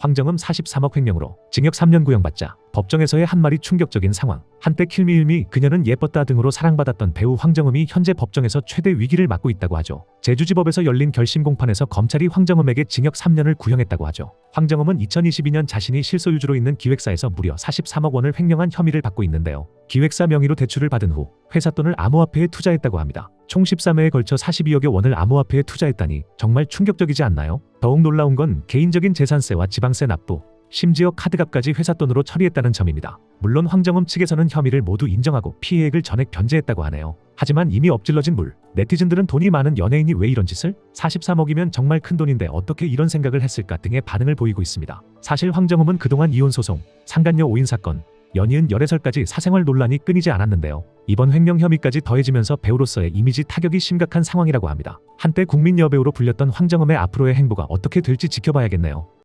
황정음 43억 횡령으로 징역 3년 구형받자 법정에서의 한 말이 충격적인 상황. 한때 킬미일미 그녀는 예뻤다 등으로 사랑받았던 배우 황정음이 현재 법정에서 최대 위기를 맞고 있다고 하죠. 제주지법에서 열린 결심 공판에서 검찰이 황정음에게 징역 3년을 구형했다고 하죠. 황정음은 2022년 자신이 실소유주로 있는 기획사에서 무려 43억 원을 횡령한 혐의를 받고 있는데요. 기획사 명의로 대출을 받은 후 회사 돈을 암호화폐에 투자했다고 합니다. 총 13회에 걸쳐 42억여 원을 암호화폐에 투자했다니 정말 충격적이지 않나요? 더욱 놀라운 건 개인적인 재산세와 지방세 납부, 심지어 카드값까지 회사 돈으로 처리했다는 점입니다. 물론 황정음 측에서는 혐의를 모두 인정하고 피해액을 전액 변제했다고 하네요. 하지만 이미 엎질러진 물. 네티즌들은 돈이 많은 연예인이 왜 이런 짓을? 43억이면 정말 큰 돈인데 어떻게 이런 생각을 했을까 등의 반응을 보이고 있습니다. 사실 황정음은 그동안 이혼 소송, 상간녀 오인 사건, 연이은 열애설까지 사생활 논란이 끊이지 않았는데요. 이번 횡령 혐의까지 더해지면서 배우로서의 이미지 타격이 심각한 상황이라고 합니다. 한때 국민 여배우로 불렸던 황정음의 앞으로의 행보가 어떻게 될지 지켜봐야겠네요.